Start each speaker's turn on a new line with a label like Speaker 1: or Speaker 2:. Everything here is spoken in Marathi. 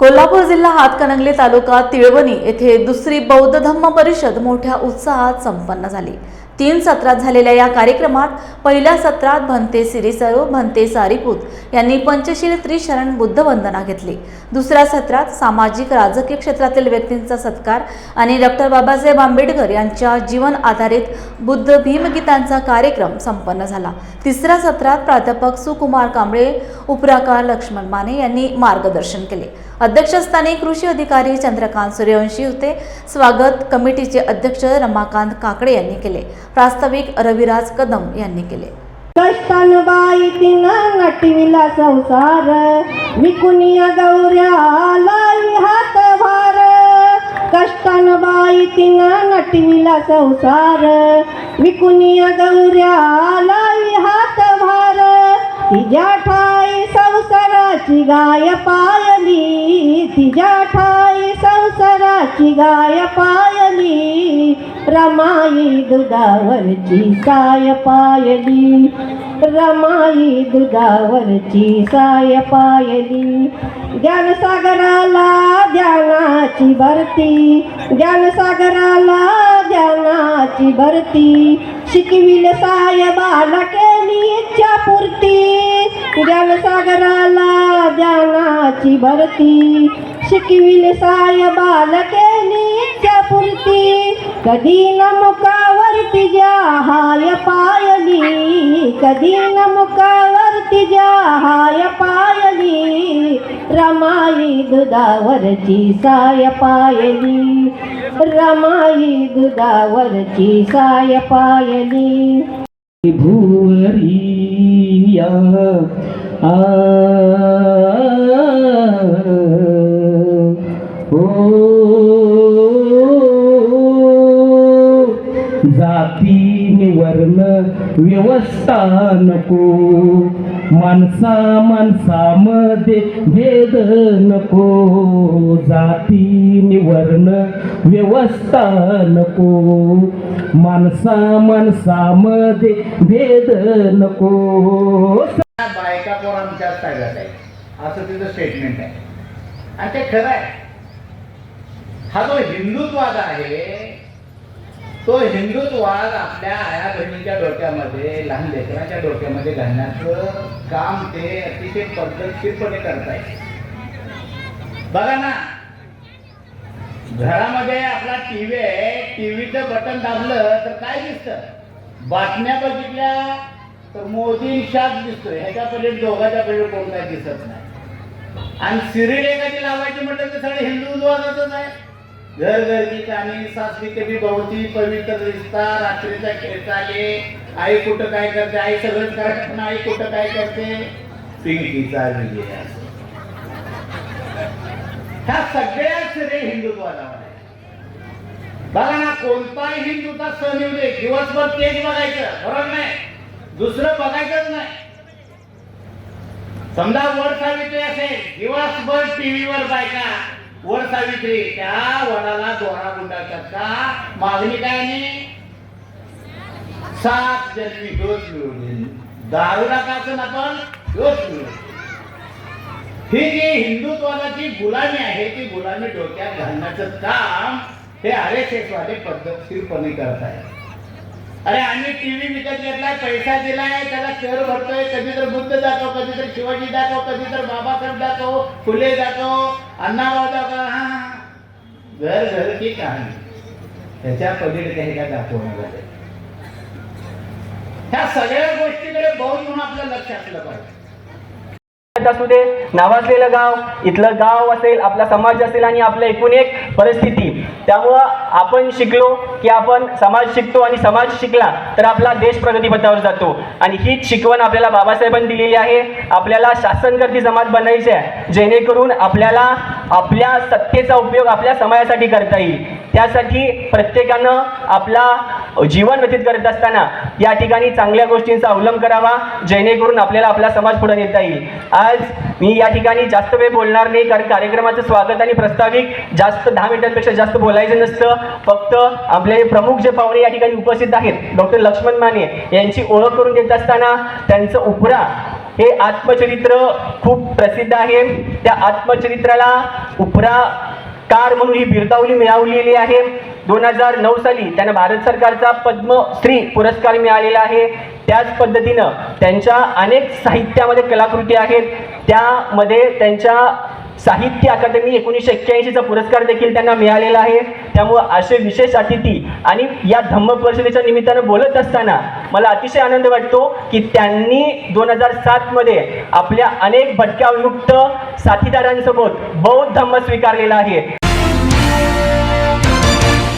Speaker 1: कोल्हापूर जिल्हा हातकणंगले तालुका तिळवणी येथे दुसरी बौद्ध धम्म परिषद मोठ्या उत्साहात संपन्न झाली. तीन सत्रात झालेल्या या कार्यक्रमात पहिल्या सत्रात भंते सिरीसरो भंते सारीपूत यांनी पंचशील त्रिशरण बुद्ध वंदना घेतली. दुसऱ्या सत्रात सामाजिक राजकीय क्षेत्रातील व्यक्तींचा सत्कार आणि डॉक्टर बाबासाहेब आंबेडकर यांच्या जीवन आधारित बुद्ध भीमगीतांचा कार्यक्रम संपन्न झाला. तिसऱ्या सत्रात प्राध्यापक सुकुमार कांबळे उपराकार लक्ष्मण माने यांनी मार्गदर्शन केले. अध्यक्षस्थानी कृषी अधिकारी चंद्रकांत सूर्यवंशी होते. स्वागत कमिटीचे अध्यक्ष रमाकांत काकडे यांनी केले. प्रास्ताविक रविराज कदम यांनी केले.
Speaker 2: कष्टान बाई तिनं नटविला संसार. विकुनिया गौऱ्या लाई हात भार. कष्टान बाई तिनं नटविला संसार. विकुनिया गौऱ्याला तिच्या ठाई संसाराची गाय पायली तिच्या ठाई संसाराची गाय पायली रमाई दुधावरची साय पायली रमाई दुधावरची साय पायली. ज्ञानसागराला ध्यानाची भरती ज्ञानसागराला ध्यानाची भरती. शिकविल साय बाला आणि इच्छा पूर्ती ज्ञानसागराला ज्ञानाची भरती. शिकविल साय बालकेनी इच्छा पूर्ती कधी न मुखावर ज्या हाय पायली कधी न मुखावर ज्या हाय पायली रमाई दुधावरची साय पायली. रमाई दुधावरची साय पायली.
Speaker 3: भुवरिया आ. जाती निवर्ण व्यवस्था नको माणसा माणसामध्ये भेद नको. जाती निवर्ण व्यवस्था नको. माणसा माणसामध्ये भेद नको.
Speaker 4: बायका पोरांच्या ताब्यात आहे असं तिचं स्टेटमेंट आहे. आणि ते खरं आहे. हा जो हिंदुत्वाद आहे तो हिंदुत्वाद आपल्या आया बहिणीच्या डोक्यामध्ये लहान लेकरांच्या डोक्यामध्ये घालण्याचं काम ते अतिशय पद्धतशीरपणे करताय बघा ना घरामध्ये आपला टीव्ही आहे टीव्हीचं बटन दाबलं तर काय दिसतं? बातम्या बघितल्या तर मोदी शाच दिसतोय. ह्याच्या पलीकडे दोघाच्या पलीकडे कोण काय दिसत नाही. आणि सिरियल एखादी लावायची म्हटलं तर सगळे हिंदुत्वादातच आहे. घर घर की कहाणी सासरी कधी भोवती पवित्र रिश्ता रात्रीचा खेळ चाले आई कुठं काय करते आई सगळं करत पण आई कुठं काय करते? पिंकीचा विजय असतो. ह्या सगळ्या श्रेय हिंदुत्वाला बघा ना कोणताही हिंदूचा सण येऊ दे. दिवसभर तेच बघायचं. बरोबर नाही? दुसरं बघायचंच नाही. समजा वर सावित्री असेल दिवसभर टीव्हीवर बायका. वर सावित्री त्या वडाला दोरा गुंडाळतात का मागणी काय नाही? सात जन्मी दोष मिळवली दारू नका असं आपण दोष मिळवली ही जी हिंदुत्वाची गुलामी आहे ती गुलामी डोक्यात घालण्याचं काम हे आर एस एस वाले पद्धतशीरपणे करत आहे अरे आम्ही टीव्ही विकत घेतलाय पैसा दिलाय त्याला शहर भरतोय कधी तर बुद्ध दाखव कधी तर शिवाजी दाखव कधी तर बाबासाहेब दाखव फुले दाखव अण्णाभाऊ दाखव हा घर घर की कहाणी. त्याच्या पलीकडे काही काय दाखवणार ह्या सगळ्या गोष्टीकडे बहुत म्हणून आपलं लक्ष असलं पाहिजे.
Speaker 3: असू दे. नावाजलेलं गाव इथलं गाव असेल आपला समाज असेल आणि आपलं एकूण एक परिस्थिती. त्यामुळं आपण शिकलो की आपण समाज शिकतो आणि समाज शिकला तर आपला देश प्रगतीपथावर जातो. आणि हीच शिकवण आपल्याला बाबासाहेबांनी दिलेली आहे. आपल्याला शासनकर्ती समाज बनायचे आहे. जेणेकरून आपल्याला आपल्या सत्तेचा उपयोग आपल्या समाजासाठी करता येईल. त्यासाठी प्रत्येकानं आपला जीवन व्यतीत करत असताना या ठिकाणी चांगल्या गोष्टींचा अवलंब करावा जेणेकरून आपल्याला आपला समाज पुढे नेता येईल. आज मी या ठिकाणी जास्त वेळ बोलणार नाही कारण कार्यक्रमाचं स्वागत आणि प्रस्ताविक जास्त दहा मिनिटांपेक्षा जास्त बोलायचं नसतं. फक्त आपले प्रमुख जे पाहुणे या ठिकाणी उपस्थित आहेत डॉक्टर लक्ष्मण माने यांची ओळख करून देत असताना त्यांचं उपरा हे आत्मचरित्र खूप प्रसिद्ध आहे. त्या आत्मचरित्राला उपरा कार म्हणून ही बिरदावली मिळवलेली आहे. दोन हजार नऊ साली त्यांना भारत सरकारचा पद्मश्री पुरस्कार मिळालेला आहे. त्याच पद्धतीनं त्यांच्या अनेक साहित्यामध्ये कलाकृती आहेत. त्यामध्ये त्यांच्या साहित्य अकादमी एकोणीसशे एक्क्याऐंशीचा पुरस्कार देखील त्यांना मिळालेला आहे. त्यामुळं असे विशेष अतिथी आणि या धम्म परिषदेच्या निमित्तानं बोलत असताना मला अतिशय आनंद वाटतो की त्यांनी दोन हजार सातमध्ये आपल्या अनेक भटक्या विमुक्त साथीदारांसोबत बौद्ध धम्म स्वीकारलेला आहे.